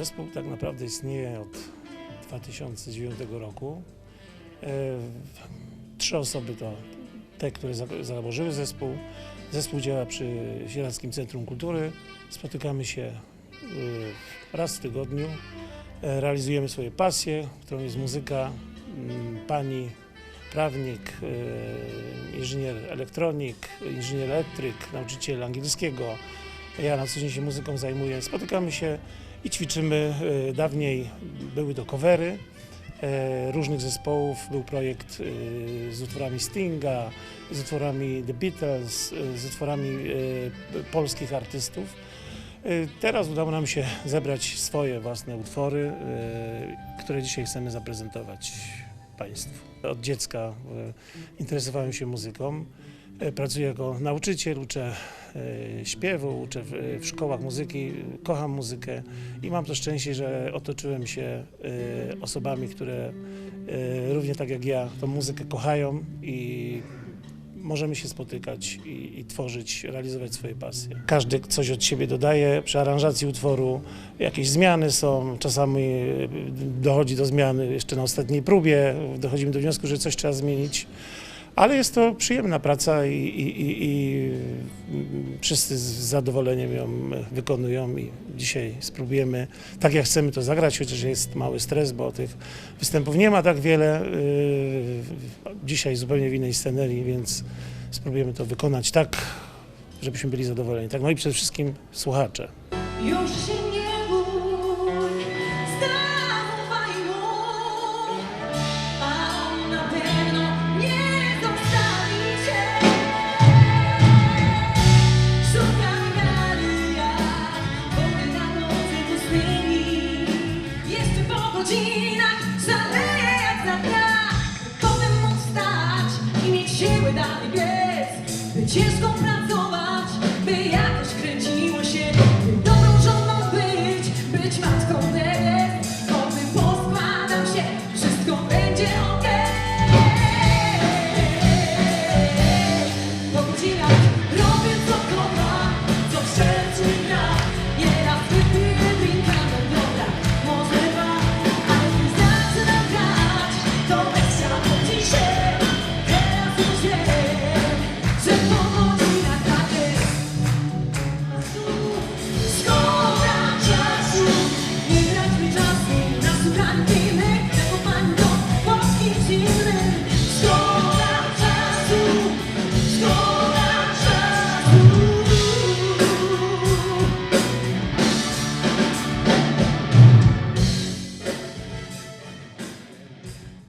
Zespół tak naprawdę istnieje od 2009 roku. E, Trzy osoby to te, które za- założyły zespół. Zespół działa przy Sieradzkim Centrum Kultury. Spotykamy się e, raz w tygodniu. E, Realizujemy swoje pasje, którą jest muzyka. Pani prawnik, inżynier elektronik, inżynier elektryk, nauczyciel angielskiego. Ja na co dzień się muzyką zajmuję. Spotykamy się i ćwiczymy. E, Dawniej były to covery e, różnych zespołów. Był projekt e, z utworami Stinga, z utworami The Beatles, z utworami polskich artystów. Teraz udało nam się zebrać swoje własne utwory, które dzisiaj chcemy zaprezentować Państwu. Od dziecka interesowałem się muzyką. E, Pracuję jako nauczyciel, uczę e, śpiewu, uczę w, szkołach muzyki, kocham muzykę i mam to szczęście, że otoczyłem się e, osobami, które równie tak jak ja tą muzykę kochają i możemy się spotykać i, i tworzyć, realizować swoje pasje. Każdy coś od siebie dodaje przy aranżacji utworu, jakieś zmiany są, czasami dochodzi do zmiany jeszcze na ostatniej próbie, dochodzimy do wniosku, że coś trzeba zmienić. Ale jest to przyjemna praca i, i, i, i wszyscy z zadowoleniem ją wykonują i dzisiaj spróbujemy, tak jak chcemy to zagrać, chociaż jest mały stres, bo tych występów nie ma tak wiele. Yy, Dzisiaj zupełnie w innej scenerii, więc spróbujemy to wykonać tak, żebyśmy byli zadowoleni. Tak, no i przede wszystkim słuchacze. Już się nie bój, godzinach zaleje jak na dach Potem móc stać i mieć siły dalej biec By